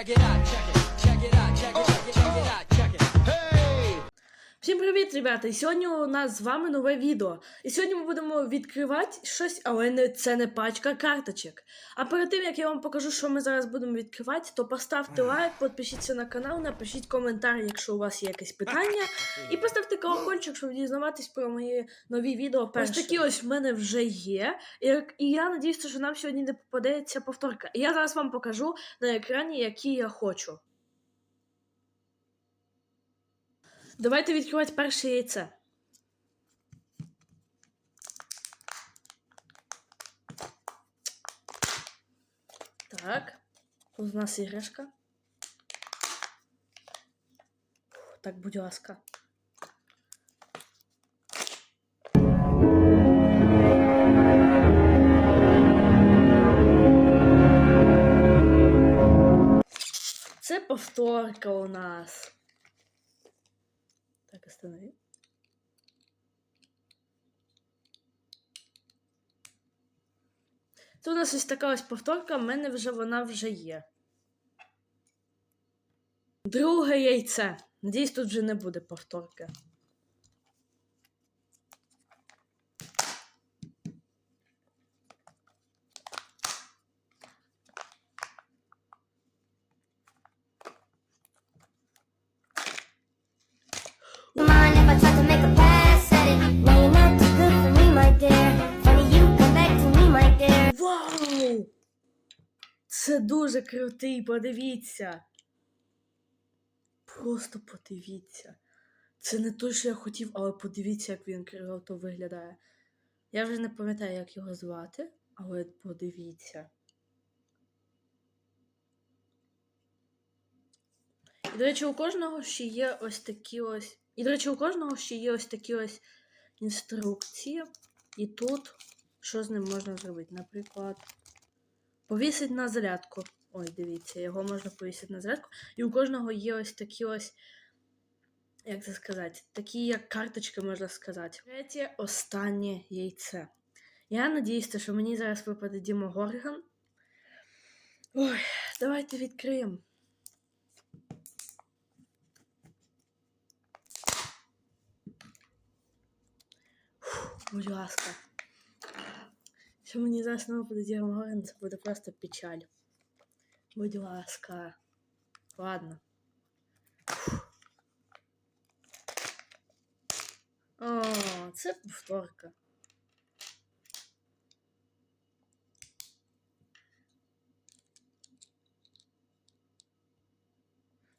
check it out, check it, привіт, ребята! І сьогодні у нас з вами нове відео. І сьогодні ми будемо відкривати щось, але не, це не пачка карточок. А перед тим як я вам покажу, що ми зараз будемо відкривати, то поставте лайк, підпишіться на канал, напишіть коментар, якщо у вас є якесь питання. І поставте колокольчик, щоб дізнаватись про мої нові відео. Перші. Ось такі ось в мене вже є. І, і я надіюся, що нам сьогодні не попадеться повторка. І я зараз вам покажу на екрані, які я хочу. Давайте відкривати перше яйце. Так. У нас іграшка. Так, будь ласка. Це повторка у нас. Останови. Тут у нас ось така ось повторка, в мене вже вона вже є. Друге яйце. Надіюсь, тут вже не буде повторки. Це дуже крутий, подивіться. Просто подивіться. Це не те, що я хотів, але подивіться, як він круто виглядає. Я вже не пам'ятаю, як його звати, але подивіться. І, до речі, у кожного ще є ось такі ось. І, до речі, у кожного ще є ось такі ось інструкції. І тут що з ним можна зробити? Наприклад, повісить на зарядку. Ой, дивіться, його можна повісити на зарядку. І у кожного є ось такі ось. Як це сказати? Такі як карточки, можна сказати. Третє, останнє яйце. Я надіюся, що мені зараз випаде Діма Горган. Ой, давайте відкриємо. Будь ласка. Що мені зараз не випаде Діма Горган, це буде просто печаль. Будь ласка. Ладно. Фух. О, це повторка.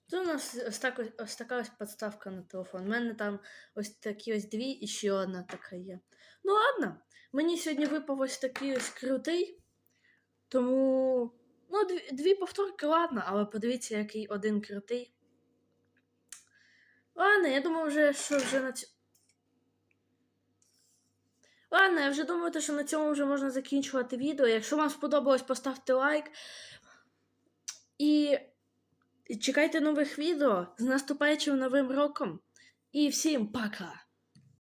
Тут у нас ось, так, ось така ось подставка на телефон. У мене там ось такі ось дві і ще одна така є. Ну ладно, мені сьогодні випав ось такий ось крутий. Тому. Ну, дві, дві повторки, ладно, але подивіться, який один крутий. Ладно, я думаю, вже, що вже на цьому. Ладно, я вже думаю, що на цьому вже можна закінчувати відео. Якщо вам сподобалось, поставте лайк. І і чекайте нових відео з наступаючим новим роком. І всім пока!